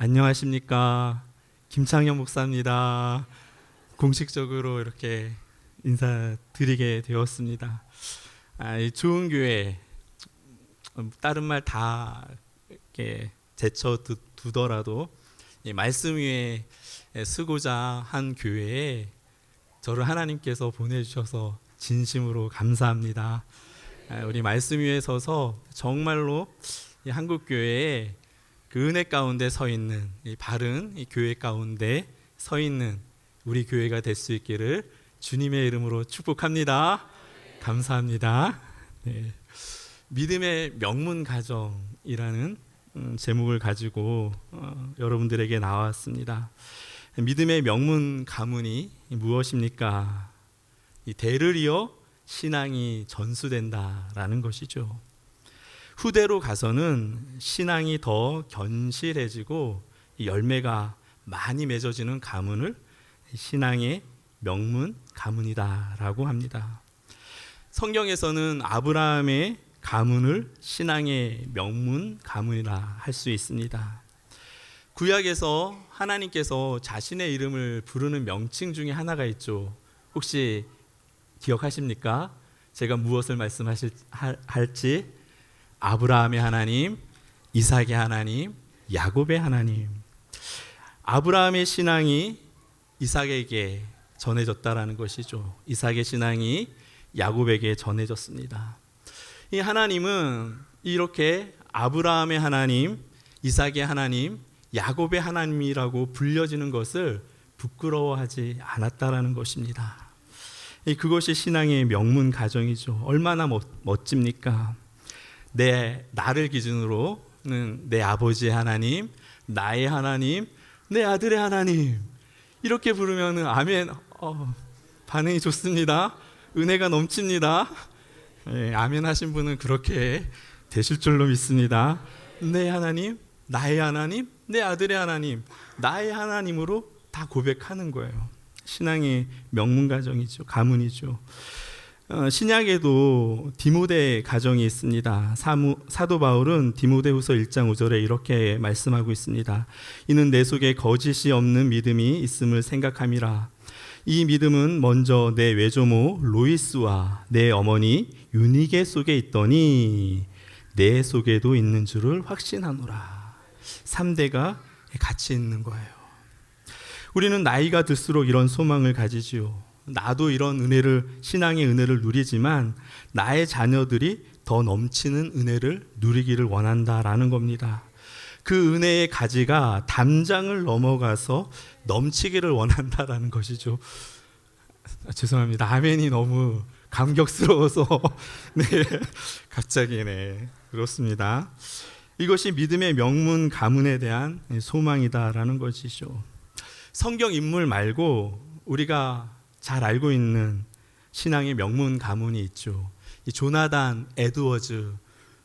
안녕하십니까. 김창현 목사입니다. 공식적으로 이렇게 인사드리게 되었습니다. 아, 이 좋은 교회, 음, 다른 말 다 이렇게 제쳐 두, 두더라도 이 말씀 위에 쓰고자 한 교회에 저를 하나님께서 보내주셔서 진심으로 감사합니다. 아, 우리 말씀 위에 서서 정말로 이 한국 교회에 그 은혜 가운데 서 있는 이 바른 이 교회 가운데 서 있는 우리 교회가 될 수 있기를 주님의 이름으로 축복합니다. 감사합니다. 네. 믿음의 명문 가정이라는 음, 제목을 가지고 어, 여러분들에게 나왔습니다. 믿음의 명문 가문이 무엇입니까? 이 대를 이어 신앙이 전수된다라는 것이죠. 후대로 가서는 신앙이 더 견실해지고 열매가 많이 맺어지는 가문을 신앙의 명문 가문이다라고 합니다. 성경에서는 아브라함의 가문을 신앙의 명문 가문이라 할 수 있습니다. 구약에서 하나님께서 자신의 이름을 부르는 명칭 중에 하나가 있죠. 혹시 기억하십니까? 제가 무엇을 말씀하실 할지 아브라함의 하나님, 이삭의 하나님, 야곱의 하나님. 아브라함의 신앙이 이삭에게 전해졌다라는 것이죠. 이삭의 신앙이 야곱에게 전해졌습니다. 이 하나님은 이렇게 아브라함의 하나님, 이삭의 하나님, 야곱의 하나님이라고 불려지는 것을 부끄러워하지 않았다라는 것입니다. 그것이 신앙의 명문 가정이죠. 얼마나 멋, 멋집니까? 내 나를 기준으로는 내 아버지의 하나님, 나의 하나님, 내 아들의 하나님 이렇게 부르면은 아멘 어, 반응이 좋습니다. 은혜가 넘칩니다. 예, 아멘 하신 분은 그렇게 되실 줄로 믿습니다. 내 하나님, 나의 하나님, 내 아들의 하나님, 나의 하나님으로 다 고백하는 거예요. 신앙의 명문 가정이죠. 가문이죠. 어, 신약에도 디모데 가정이 있습니다. 사무, 사도 바울은 디모데후서 1장 5절에 이렇게 말씀하고 있습니다. 이는 내 속에 거짓이 없는 믿음이 있음을 생각함이라. 이 믿음은 먼저 내 외조모 로이스와 내 어머니 유니게 속에 있더니 내 속에도 있는 줄을 확신하노라. 3대가 같이 있는 거예요. 우리는 나이가 들수록 이런 소망을 가지지요. 나도 이런 은혜를 신앙의 은혜를 누리지만 나의 자녀들이 더 넘치는 은혜를 누리기를 원한다라는 겁니다. 그 은혜의 가지가 담장을 넘어가서 넘치기를 원한다라는 것이죠. 아, 죄송합니다. 아멘이 너무 감격스러워서 네 갑자기 네 그렇습니다. 이것이 믿음의 명문 가문에 대한 소망이다라는 것이죠. 성경 인물 말고 우리가 잘 알고 있는 신앙의 명문 가문이 있죠. 이 조나단 에드워즈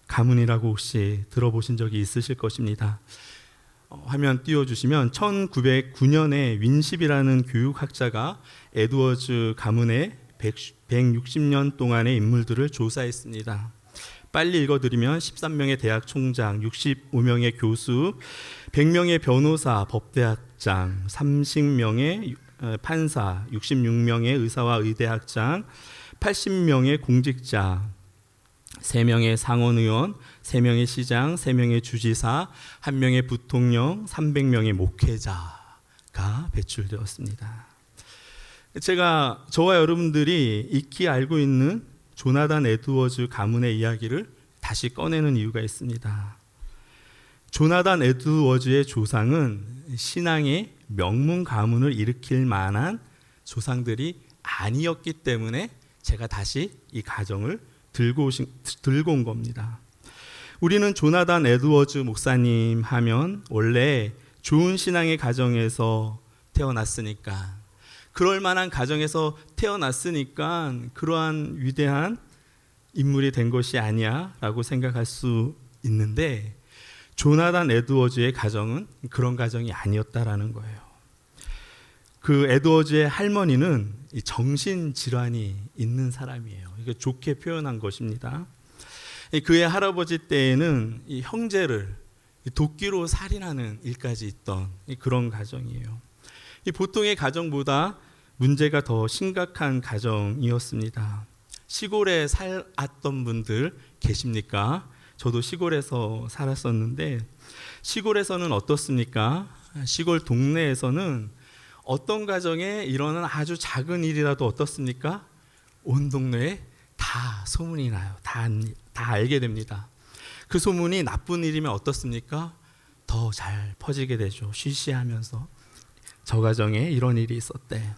가문이라고 혹시 들어보신 적이 있으실 것입니다. 어, 화면 띄워주시면 1909년에 윈십이라는 교육학자가 에드워즈 가문의 160년 동안의 인물들을 조사했습니다. 빨리 읽어드리면 13명의 대학 총장, 65명의 교수, 100명의 변호사, 법대학장, 30명의 판사, 66명의 의사와 의대학장, 80명의 공직자, 3명의 상원의원, 3명의 시장, 3명의 주지사, 1명의 부통령, 300명의 목회자가 배출되었습니다. 제가 저와 여러분들이 익히 알고 있는 조나단 에드워즈 가문의 이야기를 다시 꺼내는 이유가 있습니다. 조나단 에드워즈의 조상은 신앙의 명문 가문을 일으킬 만한 조상들이 아니었기 때문에 제가 다시 이 가정을 들고 오신, 들고 온 겁니다. 우리는 조나단 에드워즈 목사님 하면 원래 좋은 신앙의 가정에서 태어났으니까 그럴 만한 가정에서 태어났으니까 그러한 위대한 인물이 된 것이 아니야라고 생각할 수 있는데 조나단 에드워즈의 가정은 그런 가정이 아니었다라는 거예요. 그 에드워즈의 할머니는 정신 질환이 있는 사람이에요. 이게 좋게 표현한 것입니다. 그의 할아버지 때에는 이 형제를 도끼로 살인하는 일까지 있던 그런 가정이에요. 이 보통의 가정보다 문제가 더 심각한 가정이었습니다. 시골에 살았던 분들 계십니까? 저도 시골에서 살았었는데 시골에서는 어떻습니까? 시골 동네에서는 어떤 가정에 일어난 아주 작은 일이라도 어떻습니까? 온 동네에 다 소문이 나요. 다, 다 알게 됩니다. 그 소문이 나쁜 일이면 어떻습니까? 더 잘 퍼지게 되죠. 쉬쉬하면서 저 가정에 이런 일이 있었대.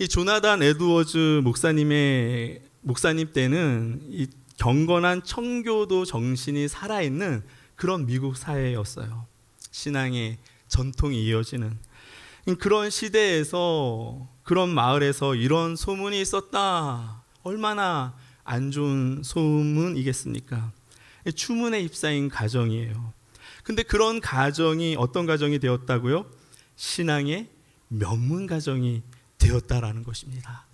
이 조나단 에드워즈 목사님의 목사님 때는 이 경건한 청교도 정신이 살아있는 그런 미국 사회였어요. 신앙의 전통이 이어지는 그런 시대에서 그런 마을에서 이런 소문이 있었다. 얼마나 안 좋은 소문이겠습니까? 추문에 ip사인 가정이에요. 근데 그런 가정이 어떤 가정이 되었다고요? 신앙의 명문 가정이 되었다라는 것입니다.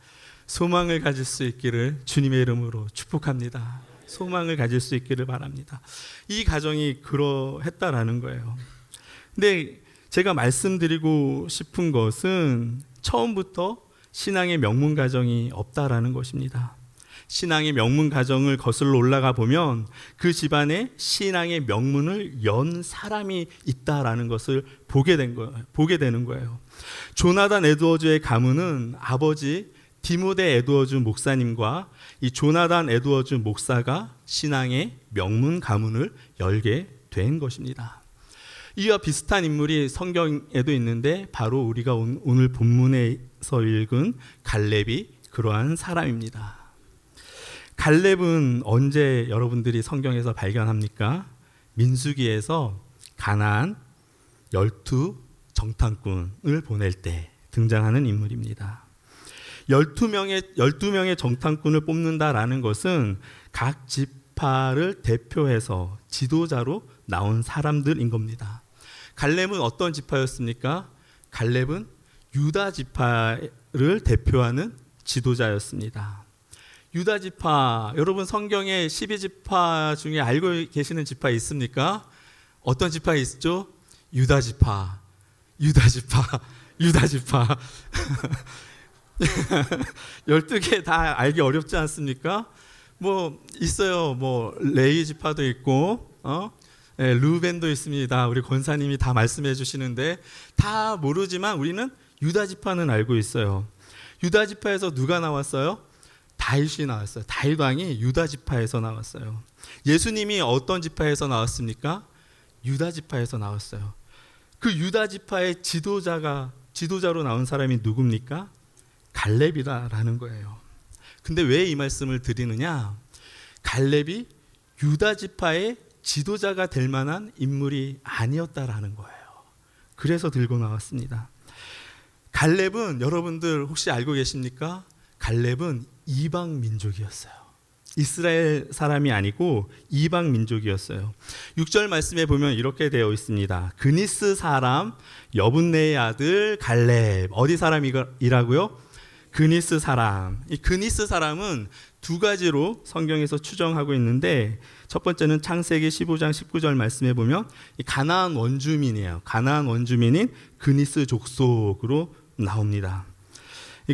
소망을 가질 수 있기를 주님의 이름으로 축복합니다. 소망을 가질 수 있기를 바랍니다. 이 가정이 그러했다라는 거예요. 근데 제가 말씀드리고 싶은 것은 처음부터 신앙의 명문 가정이 없다라는 것입니다. 신앙의 명문 가정을 거슬러 올라가 보면 그 집안에 신앙의 명문을 연 사람이 있다라는 것을 보게 된 거예요. 보게 되는 거예요. 조나단 에드워즈의 가문은 아버지 디모데 에드워즈 목사님과 이 조나단 에드워즈 목사가 신앙의 명문 가문을 열게 된 것입니다. 이와 비슷한 인물이 성경에도 있는데 바로 우리가 오늘 본문에서 읽은 갈렙이 그러한 사람입니다. 갈렙은 언제 여러분들이 성경에서 발견합니까? 민수기에서 가나안 열두 정탐꾼을 보낼 때 등장하는 인물입니다. 12명의 12명의 정탐꾼을 뽑는다라는 것은 각 지파를 대표해서 지도자로 나온 사람들인 겁니다. 갈렙은 어떤 지파였습니까? 갈렙은 유다 지파를 대표하는 지도자였습니다. 유다 지파 여러분 성경에 12지파 중에 알고 계시는 지파 있습니까? 어떤 지파 있죠? 유다 지파. 유다 지파. 유다 지파. 12개 다 알기 어렵지 않습니까? 뭐 있어요. 뭐 레이 지파도 있고 어? 네, 루벤도 있습니다. 우리 권사님이 다 말씀해 주시는데 다 모르지만 우리는 유다 지파는 알고 있어요. 유다 지파에서 누가 나왔어요? 다윗이 나왔어요. 다윗 왕이 유다 지파에서 나왔어요. 예수님이 어떤 지파에서 나왔습니까? 유다 지파에서 나왔어요. 그 유다 지파의 지도자가 지도자로 나온 사람이 누굽니까? 갈렙이다라는 거예요. 근데 왜 이 말씀을 드리느냐? 갈렙이 유다 지파의 지도자가 될 만한 인물이 아니었다라는 거예요. 그래서 들고 나왔습니다. 갈렙은 여러분들 혹시 알고 계십니까? 갈렙은 이방 민족이었어요. 이스라엘 사람이 아니고 이방 민족이었어요. 6절 말씀에 보면 이렇게 되어 있습니다. 그니스 사람 여분네의 아들 갈렙 어디 사람이라고요? 그니스 사람. 이 그니스 사람은 두 가지로 성경에서 추정하고 있는데 첫 번째는 창세기 15장 19절 말씀해 보면 가나안 원주민이에요. 가나안 원주민인 그니스 족속으로 나옵니다.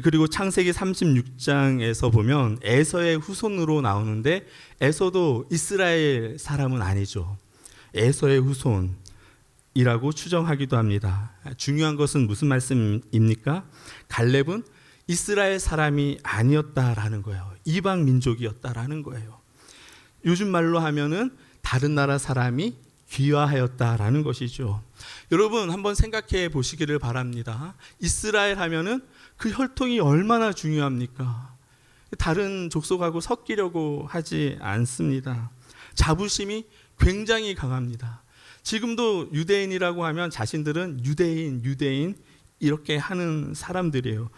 그리고 창세기 36장에서 보면 에서의 후손으로 나오는데 에서도 이스라엘 사람은 아니죠. 에서의 후손이라고 추정하기도 합니다. 중요한 것은 무슨 말씀입니까? 갈렙은 이스라엘 사람이 아니었다라는 거예요. 이방 민족이었다라는 거예요. 요즘 말로 하면은 다른 나라 사람이 귀화하였다라는 것이죠. 여러분 한번 생각해 보시기를 바랍니다. 이스라엘 하면은 그 혈통이 얼마나 중요합니까? 다른 족속하고 섞이려고 하지 않습니다. 자부심이 굉장히 강합니다. 지금도 유대인이라고 하면 자신들은 유대인, 유대인 이렇게 하는 사람들이에요.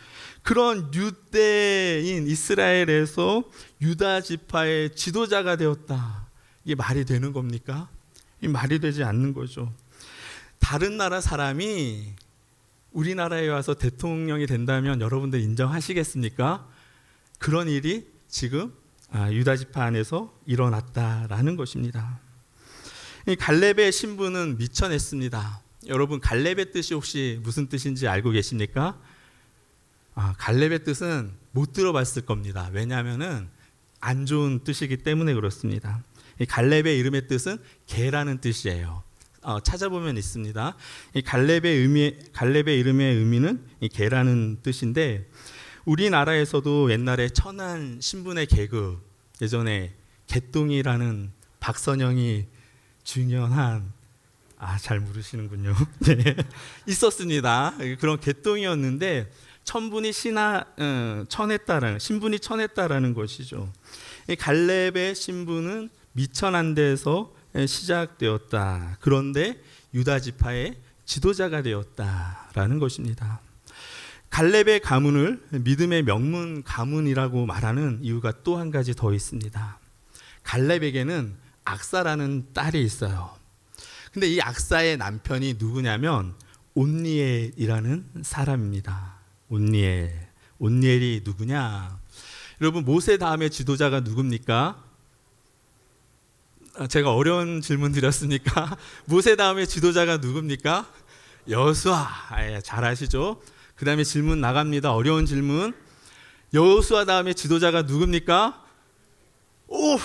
그런 유대인 이스라엘에서 유다 지파의 지도자가 되었다. 이게 말이 되는 겁니까? 이 말이 되지 않는 거죠. 다른 나라 사람이 우리나라에 와서 대통령이 된다면 여러분들 인정하시겠습니까? 그런 일이 지금 아, 유다 지파 안에서 일어났다라는 것입니다. 이 갈렙의 신부는 미쳐냈습니다. 여러분 갈렙의 뜻이 혹시 무슨 뜻인지 알고 계십니까? 아, 갈렙의 뜻은 못 들어봤을 겁니다. 왜냐하면은 안 좋은 뜻이기 때문에 그렇습니다. 이 갈렙의 이름의 뜻은 개라는 뜻이에요. 어, 찾아보면 있습니다. 이 갈렙의 의미, 갈렙의 이름의 의미는 이 개라는 뜻인데 우리나라에서도 옛날에 천안 신분의 개그 예전에 개똥이라는 박선영이 중요한 아 잘 모르시는군요. 네. 있었습니다. 그런 개똥이었는데 천분이 신하 어, 천했다라는 신분이 천했다라는 것이죠. 이 갈렙의 신분은 미천한 데서 시작되었다. 그런데 유다 지파의 지도자가 되었다라는 것입니다. 갈렙의 가문을 믿음의 명문 가문이라고 말하는 이유가 또 한 가지 더 있습니다. 갈렙에게는 악사라는 딸이 있어요. 근데 이 악사의 남편이 누구냐면 온니엘이라는 사람입니다. 온니엘. 온니엘이 누구냐? 여러분 모세 다음에 지도자가 누굽니까? 아, 제가 어려운 질문 드렸습니까? 모세 다음에 지도자가 누굽니까? 여수아. 아, 잘 아시죠? 그 다음에 질문 나갑니다. 어려운 질문. 여호수아 다음에 지도자가 누굽니까? 오,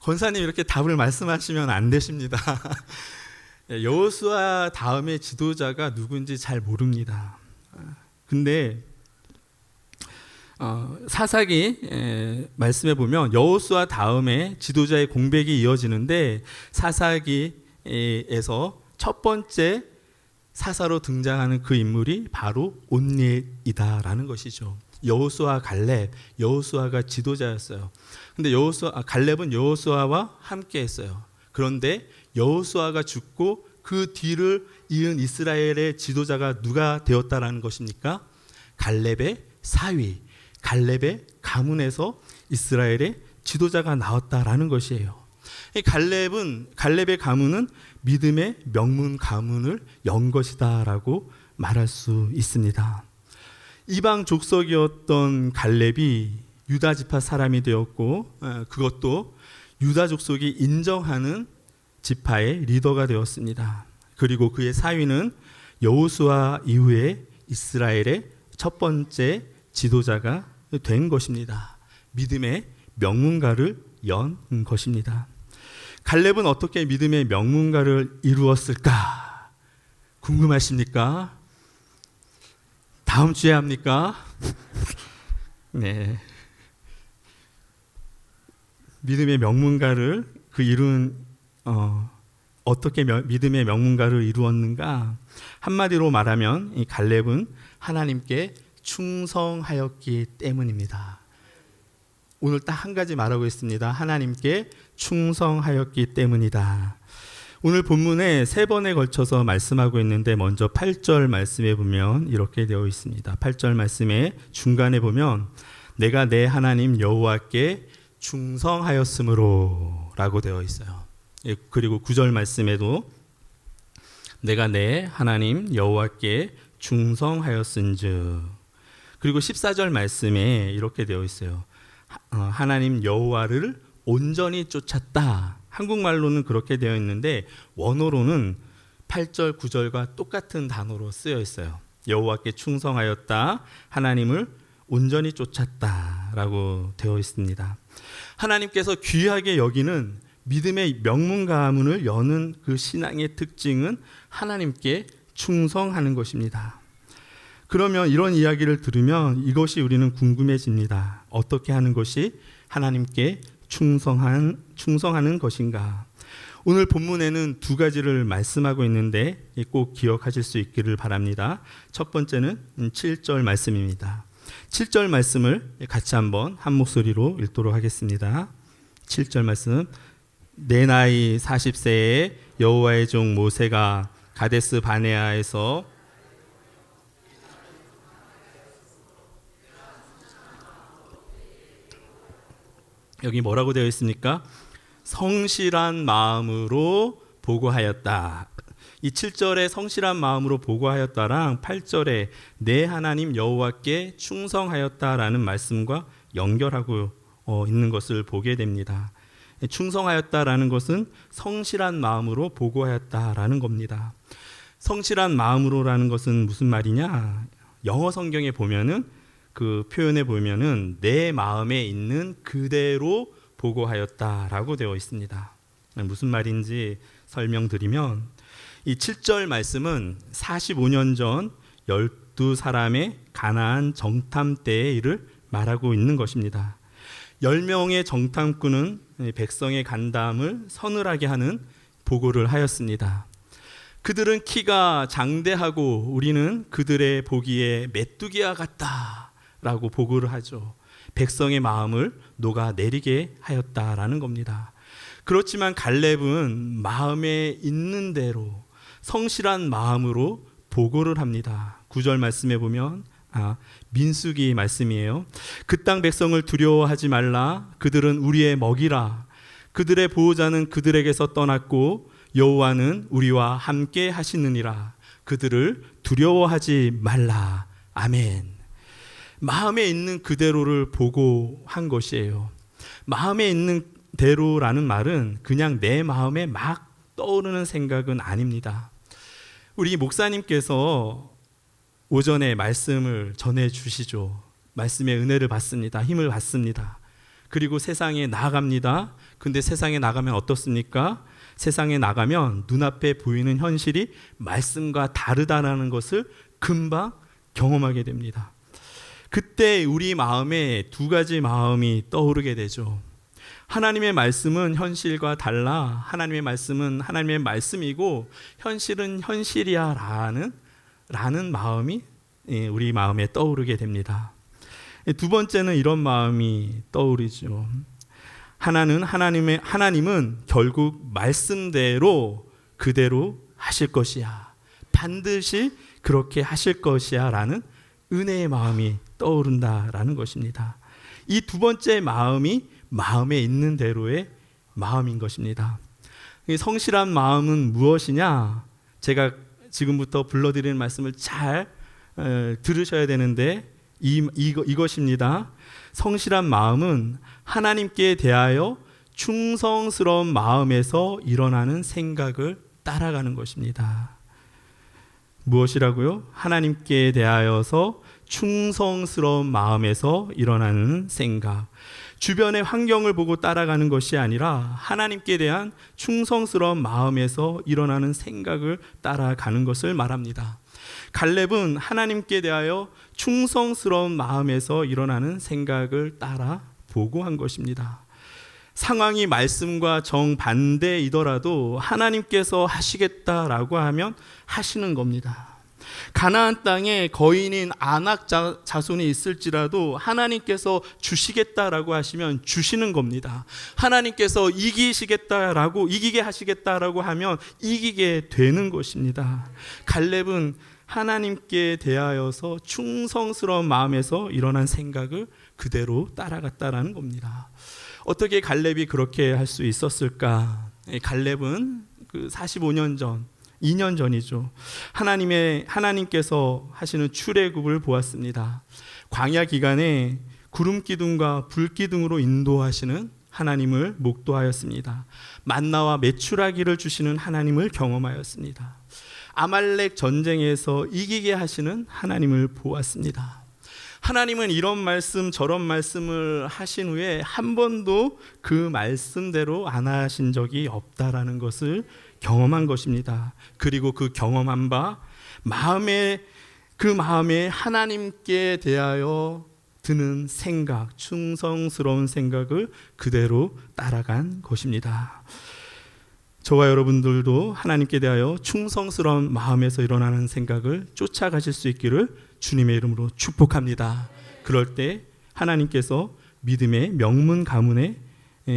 권사님 이렇게 답을 말씀하시면 안 되십니다. 여호수아 다음에 지도자가 누군지 잘 모릅니다. 근데 어, 사사기 에, 말씀해 보면 여호수아 다음에 지도자의 공백이 이어지는데 사사기에서 첫 번째 사사로 등장하는 그 인물이 바로 온니이다라는 것이죠. 여호수아 갈렙, 여호수아가 지도자였어요. 근데 여호수아 아, 갈렙은 여호수아와 함께 했어요. 그런데 여호수아가 죽고 그 뒤를 이은 이스라엘의 지도자가 누가 되었다라는 것입니까? 갈렙의 사위, 갈렙의 가문에서 이스라엘의 지도자가 나왔다라는 것이에요. 이 갈렙은 갈렙의 가문은 믿음의 명문 가문을 연 것이다라고 말할 수 있습니다. 이방 족속이었던 갈렙이 유다 지파 사람이 되었고 어, 그것도 유다 족속이 인정하는 지파의 리더가 되었습니다. 그리고 그의 사위는 여호수아 이후에 이스라엘의 첫 번째 지도자가 된 것입니다. 믿음의 명문가를 연 것입니다. 갈렙은 어떻게 믿음의 명문가를 이루었을까? 궁금하십니까? 다음 주에 합니까? 네. 믿음의 명문가를 그 이룬 어, 어떻게 명, 믿음의 명문가를 이루었는가? 한마디로 말하면 이 갈렙은 하나님께 충성하였기 때문입니다. 오늘 딱 한 가지 말하고 있습니다. 하나님께 충성하였기 때문이다. 오늘 본문에 세 번에 걸쳐서 말씀하고 있는데 먼저 8절 말씀에 보면 이렇게 되어 있습니다. 8절 말씀에 중간에 보면 내가 내 하나님 여호와께 충성하였으므로라고 되어 있어요. 예, 그리고 9절 말씀에도 내가 내 하나님 여호와께 충성하였은즉 그리고 14절 말씀에 이렇게 되어 있어요. 어, 하나님 여호와를 온전히 쫓았다. 한국말로는 그렇게 되어 있는데 원어로는 8절 9절과 똑같은 단어로 쓰여 있어요. 여호와께 충성하였다. 하나님을 온전히 쫓았다라고 되어 있습니다. 하나님께서 귀하게 여기는 믿음의 명문 가문을 여는 그 신앙의 특징은 하나님께 충성하는 것입니다. 그러면 이런 이야기를 들으면 이것이 우리는 궁금해집니다. 어떻게 하는 것이 하나님께 충성한 충성하는 것인가? 오늘 본문에는 두 가지를 말씀하고 있는데 꼭 기억하실 수 있기를 바랍니다. 첫 번째는 7절 말씀입니다. 7절 말씀을 같이 한번 한 목소리로 읽도록 하겠습니다. 7절 말씀 내 나이 40세에 여호와의 종 모세가 가데스 바네아에서 여기 뭐라고 되어 있습니까? 성실한 마음으로 보고하였다. 이 7절에 성실한 마음으로 보고하였다랑 8절에 내 하나님 여호와께 충성하였다라는 말씀과 연결하고 어, 있는 것을 보게 됩니다. 충성하였다라는 것은 성실한 마음으로 보고하였다라는 겁니다. 성실한 마음으로라는 것은 무슨 말이냐? 영어 성경에 보면은 그 표현에 보면은 내 마음에 있는 그대로 보고하였다라고 되어 있습니다. 무슨 말인지 설명드리면 이 7절 말씀은 45년 전 12사람의 가나안 정탐 때의 일을 말하고 있는 것입니다. 10명의 정탐꾼은 백성의 간담을 서늘하게 하는 보고를 하였습니다. 그들은 키가 장대하고 우리는 그들의 보기에 메뚜기와 같다라고 보고를 하죠. 백성의 마음을 녹아내리게 하였다라는 겁니다. 그렇지만 갈렙은 마음에 있는 대로 성실한 마음으로 보고를 합니다. 구절 말씀에 보면 아, 민수기 말씀이에요. 그 땅 백성을 두려워하지 말라. 그들은 우리의 먹이라. 그들의 보호자는 그들에게서 떠났고 여호와는 우리와 함께 하시느니라. 그들을 두려워하지 말라. 아멘. 마음에 있는 그대로를 보고 한 것이에요. 마음에 있는 대로라는 말은 그냥 내 마음에 막 떠오르는 생각은 아닙니다. 우리 목사님께서 오전에 말씀을 전해 주시죠. 말씀의 은혜를 받습니다. 힘을 받습니다. 그리고 세상에 나갑니다. 근데 세상에 나가면 어떻습니까? 세상에 나가면 눈앞에 보이는 현실이 말씀과 다르다라는 것을 금방 경험하게 됩니다. 그때 우리 마음에 두 가지 마음이 떠오르게 되죠. 하나님의 말씀은 현실과 달라. 하나님의 말씀은 하나님의 말씀이고 현실은 현실이야라는 라는 마음이 예, 우리 마음에 떠오르게 됩니다. 두 번째는 이런 마음이 떠오르죠. 하나는 하나님의 하나님은 결국 말씀대로 그대로 하실 것이야. 반드시 그렇게 하실 것이야라는 은혜의 마음이 떠오른다라는 것입니다. 이 두 번째 마음이 마음에 있는 대로의 마음인 것입니다. 성실한 마음은 무엇이냐? 제가 지금부터 불러드리는 말씀을 잘 에, 들으셔야 되는데 이, 이거, 이것입니다. 성실한 마음은 하나님께 대하여 충성스러운 마음에서 일어나는 생각을 따라가는 것입니다. 무엇이라고요? 하나님께 대하여서 충성스러운 마음에서 일어나는 생각. 주변의 환경을 보고 따라가는 것이 아니라 하나님께 대한 충성스러운 마음에서 일어나는 생각을 따라가는 것을 말합니다. 갈렙은 하나님께 대하여 충성스러운 마음에서 일어나는 생각을 따라 보고한 것입니다. 상황이 말씀과 정반대이더라도 하나님께서 하시겠다라고 하면 하시는 겁니다. 가나안 땅에 거인인 아낙 자손이 있을지라도 하나님께서 주시겠다라고 하시면 주시는 겁니다. 하나님께서 이기시겠다라고 이기게 하시겠다라고 하면 이기게 되는 것입니다. 갈렙은 하나님께 대하여서 충성스러운 마음에서 일어난 생각을 그대로 따라갔다라는 겁니다. 어떻게 갈렙이 그렇게 할 수 있었을까? 갈렙은 그 45년 전 2년 전이죠. 하나님의 하나님께서 하시는 출애굽을 보았습니다. 광야 기간에 구름 기둥과 불 기둥으로 인도하시는 하나님을 목도하였습니다. 만나와 메추라기를 주시는 하나님을 경험하였습니다. 아말렉 전쟁에서 이기게 하시는 하나님을 보았습니다. 하나님은 이런 말씀 저런 말씀을 하신 후에 한 번도 그 말씀대로 안 하신 적이 없다라는 것을 경험한 것입니다. 그리고 그 경험한 바 마음에 그 마음에 하나님께 대하여 드는 생각, 충성스러운 생각을 그대로 따라간 것입니다. 저와 여러분들도 하나님께 대하여 충성스러운 마음에서 일어나는 생각을 쫓아가실 수 있기를 주님의 이름으로 축복합니다. 그럴 때 하나님께서 믿음의 명문 가문의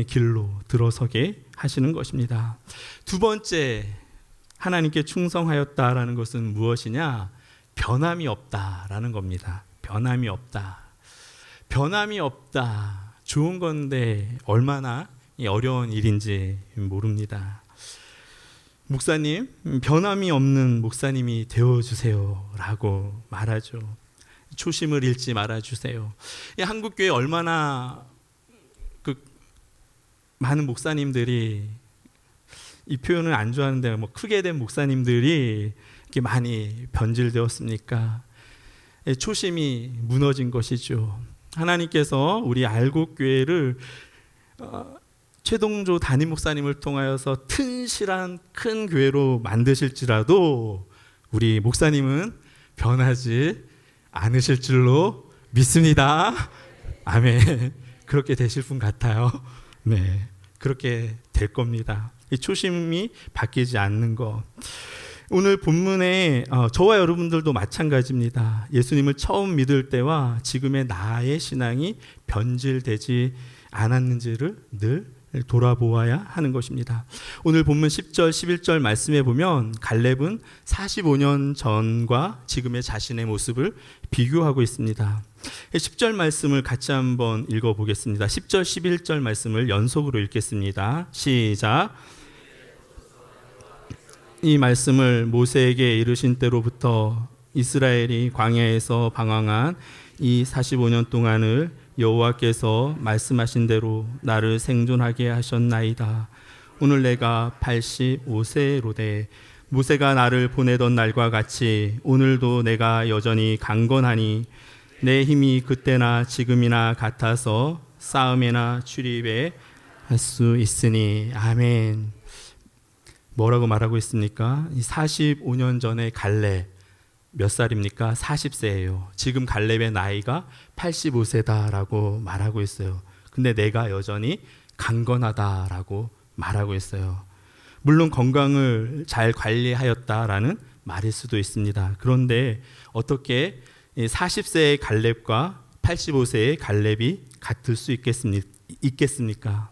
길로 들어서게 하시는 것입니다. 두 번째 하나님께 충성하였다라는 것은 무엇이냐? 변함이 없다라는 겁니다. 변함이 없다. 변함이 없다. 좋은 건데 얼마나 어려운 일인지 모릅니다. 목사님, 변함이 없는 목사님이 되어 주세요 라고 말하죠. 초심을 잃지 말아 주세요. 한국 교회 얼마나 많은 목사님들이 이 표현을 안 좋아하는데 뭐 크게 된 목사님들이 이렇게 많이 변질되었습니까? 예, 초심이 무너진 것이죠. 하나님께서 우리 알곡 교회를 어, 최동조 담임 목사님을 통하여서 튼실한 큰 교회로 만드실지라도 우리 목사님은 변하지 않으실 줄로 믿습니다. 아멘. 그렇게 되실 분 같아요. 네. 그렇게 될 겁니다. 이 초심이 바뀌지 않는 것. 오늘 본문에 어, 저와 여러분들도 마찬가지입니다. 예수님을 처음 믿을 때와 지금의 나의 신앙이 변질되지 않았는지를 늘 돌아보아야 하는 것입니다. 오늘 본문 10절, 11절 말씀에 보면 갈렙은 45년 전과 지금의 자신의 모습을 비교하고 있습니다. 10절 말씀을 같이 한번 읽어 보겠습니다. 10절, 11절 말씀을 연속으로 읽겠습니다. 시작. 이 말씀을 모세에게 이르신 때로부터 이스라엘이 광야에서 방황한 이 45년 동안을 여호와께서 말씀하신 대로 나를 생존하게 하셨나이다. 오늘 내가 85세로되 모세가 나를 보내던 날과 같이 오늘도 내가 여전히 강건하니 내 힘이 그때나 지금이나 같아서 싸움에나 출입에 할 수 있으니 아멘. 뭐라고 말하고 있습니까? 45년 전에 갈렙 몇 살입니까? 40세예요. 지금 갈렙의 나이가 85세다라고 말하고 있어요. 근데 내가 여전히 강건하다라고 말하고 있어요. 물론 건강을 잘 관리하였다라는 말일 수도 있습니다. 그런데 어떻게 40세의 갈렙과 85세의 갈렙이 같을 수 있겠습니까?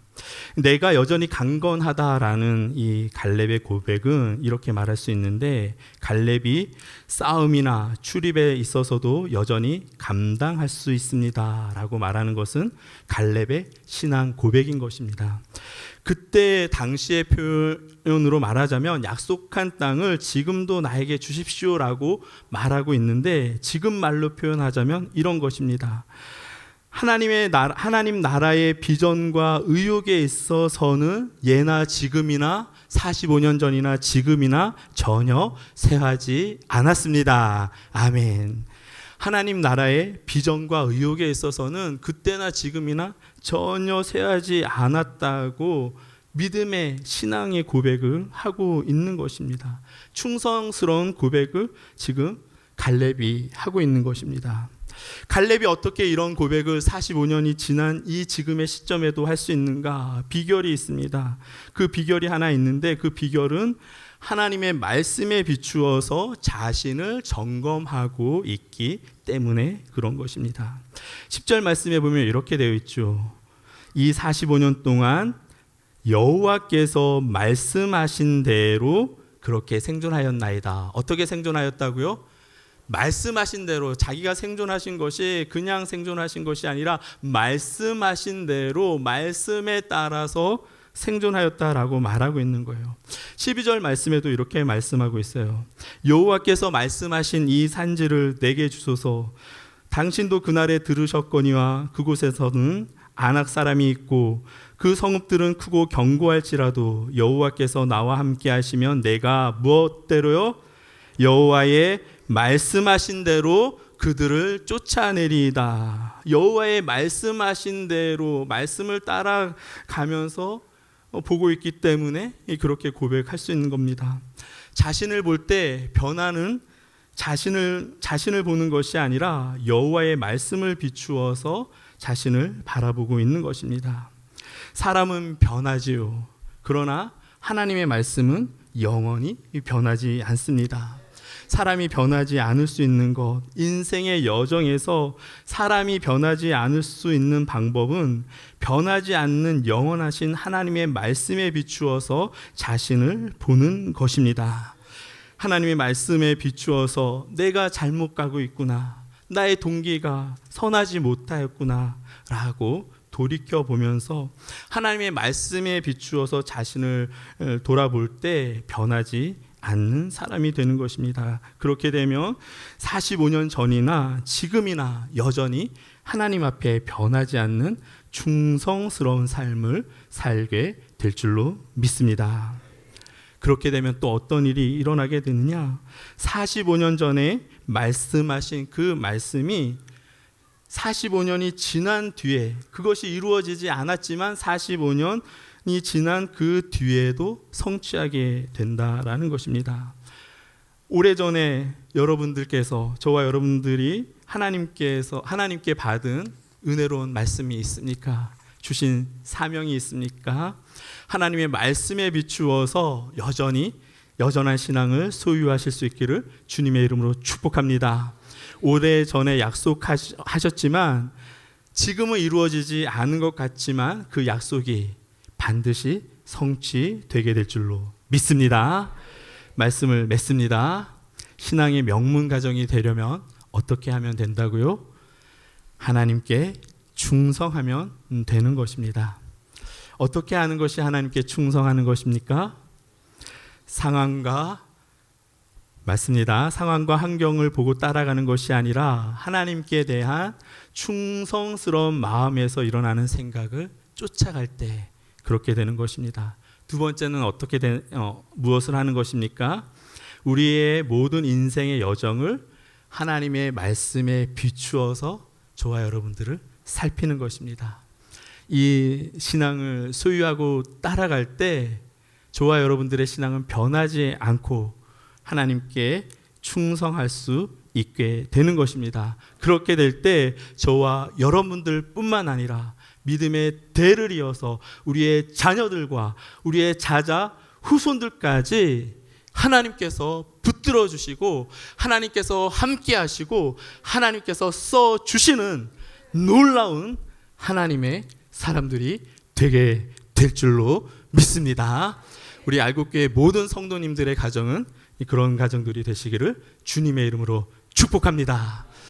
내가 여전히 강건하다라는 이 갈렙의 고백은 이렇게 말할 수 있는데 갈렙이 싸움이나 출입에 있어서도 여전히 감당할 수 있습니다라고 말하는 것은 갈렙의 신앙 고백인 것입니다. 그때 당시의 표현으로 말하자면 약속한 땅을 지금도 나에게 주십시오라고 말하고 있는데 지금 말로 표현하자면 이런 것입니다. 하나님의 나라, 하나님 나라의 비전과 의욕에 있어서는 예나 지금이나 45년 전이나 지금이나 전혀 새하지 않았습니다. 아멘. 하나님 나라의 비전과 의욕에 있어서는 그때나 지금이나 전혀 새하지 않았다고 믿음의 신앙의 고백을 하고 있는 것입니다. 충성스러운 고백을 지금 갈렙이 하고 있는 것입니다. 갈렙이 어떻게 이런 고백을 45년이 지난 이 지금의 시점에도 할 수 있는가? 비결이 있습니다. 그 비결이 하나 있는데 그 비결은 하나님의 말씀에 비추어서 자신을 점검하고 있기 때문에 그런 것입니다. 10절 말씀에 보면 이렇게 되어 있죠. 이 45년 동안 여호와께서 말씀하신 대로 그렇게 생존하였나이다. 어떻게 생존하였다고요? 말씀하신 대로 자기가 생존하신 것이 그냥 생존하신 것이 아니라 말씀하신 대로 말씀에 따라서 생존하였다라고 말하고 있는 거예요. 12절 말씀에도 이렇게 말씀하고 있어요. 여호와께서 말씀하신 이 산지를 내게 주소서. 당신도 그날에 들으셨거니와 그곳에서는 안악 사람이 있고 그 성읍들은 크고 견고할지라도 여호와께서 나와 함께 하시면 내가 무엇대로요? 여호와의 말씀하신 대로 그들을 쫓아내리이다. 여호와의 말씀하신 대로 말씀을 따라가면서 보고 있기 때문에 그렇게 고백할 수 있는 겁니다. 자신을 볼 때 변화는 자신을 자신을 보는 것이 아니라 여호와의 말씀을 비추어서 자신을 바라보고 있는 것입니다. 사람은 변하지요. 그러나 하나님의 말씀은 영원히 변하지 않습니다. 사람이 변하지 않을 수 있는 것, 인생의 여정에서 사람이 변하지 않을 수 있는 방법은 변하지 않는 영원하신 하나님의 말씀에 비추어서 자신을 보는 것입니다. 하나님의 말씀에 비추어서 내가 잘못 가고 있구나. 나의 동기가 선하지 못하였구나. 라고 돌이켜 보면서 하나님의 말씀에 비추어서 자신을 돌아볼 때 변하지 않는 사람이 되는 것입니다. 그렇게 되면 45년 전이나 지금이나 여전히 하나님 앞에 변하지 않는 충성스러운 삶을 살게 될 줄로 믿습니다. 그렇게 되면 또 어떤 일이 일어나게 되느냐? 45년 전에 말씀하신 그 말씀이 45년이 지난 뒤에 그것이 이루어지지 않았지만 45년이 지난 그 뒤에도 성취하게 된다라는 것입니다. 오래전에 여러분들께서 저와 여러분들이 하나님께서 하나님께 받은 은혜로운 말씀이 있습니까? 주신 사명이 있습니까? 하나님의 말씀에 비추어서 여전히 여전한 신앙을 소유하실 수 있기를 주님의 이름으로 축복합니다. 오래 전에 약속하셨지만 지금은 이루어지지 않은 것 같지만 그 약속이 반드시 성취되게 될 줄로 믿습니다. 말씀을 맺습니다. 신앙의 명문 가정이 되려면 어떻게 하면 된다고요? 하나님께 충성하면 되는 것입니다. 어떻게 하는 것이 하나님께 충성하는 것입니까? 상황과 맞습니다. 상황과 환경을 보고 따라가는 것이 아니라 하나님께 대한 충성스러운 마음에서 일어나는 생각을 쫓아갈 때 그렇게 되는 것입니다. 두 번째는 어떻게 된, 어, 무엇을 하는 것입니까? 우리의 모든 인생의 여정을 하나님의 말씀에 비추어서 저와 여러분들을 살피는 것입니다. 이 신앙을 소유하고 따라갈 때 저와 여러분들의 신앙은 변하지 않고 하나님께 충성할 수 있게 되는 것입니다. 그렇게 될 때 저와 여러분들뿐만 아니라 믿음의 대를 이어서 우리의 자녀들과 우리의 자자 후손들까지 하나님께서 붙들어 주시고 하나님께서 함께 하시고 하나님께서 써 주시는 놀라운 하나님의 사람들이 되게 될 줄로 믿습니다. 우리 알곡교회 모든 성도님들의 가정은 그런 가정들이 되시기를 주님의 이름으로 축복합니다.